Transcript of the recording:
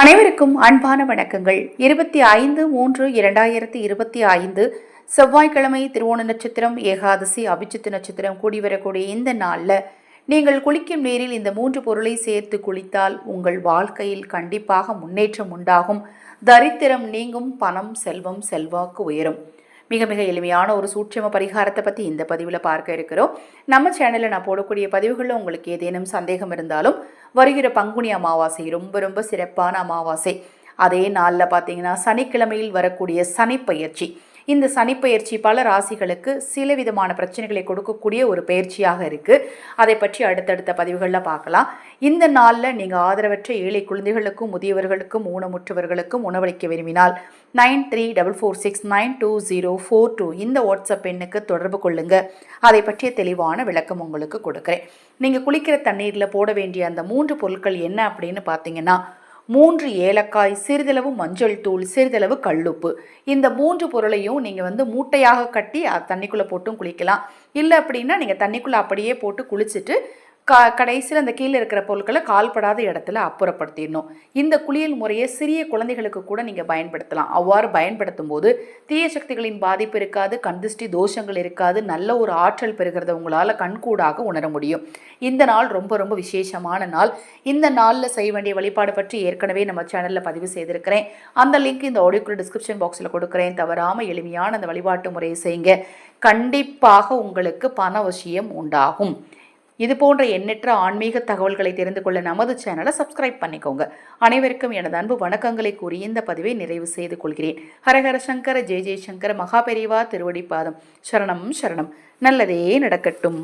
அனைவருக்கும் அன்பான வணக்கங்கள். இருபத்தி ஐந்து மூன்று இரண்டாயிரத்தி இருபத்தி ஐந்து செவ்வாய்க்கிழமை திருவோண நட்சத்திரம் ஏகாதசி அபிச்சித்து நட்சத்திரம் கூடி வரக்கூடிய இந்த நாளில் நீங்கள் குளிக்கும் நீரில் இந்த மூன்று பொருளை சேர்த்து குளித்தால் உங்கள் வாழ்க்கையில் கண்டிப்பாக முன்னேற்றம் உண்டாகும். தரித்திரம் நீங்கும் பணம் செல்வம் செல்வாக்கு உயரும். மிக மிக எளிமையான ஒரு சூட்சம பரிகாரத்தை பற்றி இந்த பதிவில் பார்க்க இருக்கிறோம். நம்ம சேனலில் நான் போடக்கூடிய பதிவுகளில் உங்களுக்கு ஏதேனும் சந்தேகம் இருந்தாலும் வருகிற பங்குனி அமாவாசை ரொம்ப ரொம்ப சிறப்பான அமாவாசை. அதே நாளில் பார்த்தீங்கன்னா சனிக்கிழமையில் வரக்கூடிய சனிப்பயிற்சி. இந்த சனிப்பெயர்ச்சி பல ராசிகளுக்கு சில விதமான பிரச்சனைகளை கொடுக்கக்கூடிய ஒரு பயிற்சியாக இருக்குது அதை பற்றி அடுத்தடுத்த பதிவுகளில் பார்க்கலாம். இந்த நாளில் நீங்கள் ஆதரவற்ற ஏழை குழந்தைகளுக்கும் முதியவர்களுக்கும் ஊனமுற்றவர்களுக்கும் உணவளிக்க விரும்பினால் nine three double four six nine two zero four two இந்த வாட்ஸ்அப் எண்ணுக்கு தொடர்பு கொள்ளுங்கள் அதை பற்றிய தெளிவான விளக்கம் உங்களுக்கு கொடுக்குறேன். நீங்கள் குளிக்கிற தண்ணீரில் போட வேண்டிய அந்த மூன்று பொருட்கள் என்ன அப்படின்னு பார்த்தீங்கன்னா மூன்று ஏலக்காய் சிறிதளவு மஞ்சள் தூள் சிறிதளவு கல்லுப்பு. இந்த மூன்று பொருளையும் நீங்கள் வந்து மூட்டையாக கட்டி தண்ணிக்குள்ளே போட்டும் குளிக்கலாம். இல்லை அப்படின்னா நீங்கள் தண்ணிக்குள்ளே அப்படியே போட்டு குளிச்சுட்டு க கடைசியில் அந்த கீழே இருக்கிற பொருட்களை கால்படாத இடத்துல அப்புறப்படுத்திடணும். இந்த குளியல் முறையை சிறிய குழந்தைகளுக்கு கூட நீங்கள் பயன்படுத்தலாம். அவ்வாறு பயன்படுத்தும் போது தீய சக்திகளின் பாதிப்பு இருக்காது கண்திஷ்டி தோஷங்கள் இருக்காது நல்ல ஒரு ஆற்றல் பெறுகிறத உங்களால் கண்கூடாக உணர முடியும். இந்த நாள் ரொம்ப ரொம்ப விசேஷமான நாள். இந்த நாளில் செய்ய வேண்டிய வழிபாடு பற்றி ஏற்கனவே நம்ம சேனலில் பதிவு செய்திருக்கிறேன். அந்த லிங்க் இந்த ஆடியோக்குள்ள டிஸ்கிரிப்ஷன் பாக்ஸில் கொடுக்குறேன். தவறாமல் எளிமையான அந்த வழிபாட்டு முறையை செய்யுங்க. கண்டிப்பாக உங்களுக்கு பண விஷயம் உண்டாகும். இது போன்ற எண்ணற்ற ஆன்மீக தகவல்களை தெரிந்து கொள்ள நமது சேனலை சப்ஸ்கிரைப் பண்ணிக்கோங்க. அனைவருக்கும் எனது அன்பு வணக்கங்களை கூறி இந்த பதிவை நிறைவு செய்து கொள்கிறேன். ஹரஹர சங்கர ஜெய ஜெயசங்கர மகாபெரிவா திருவடிப்பாதம் சரணம் சரணம். நல்லதே நடக்கட்டும்.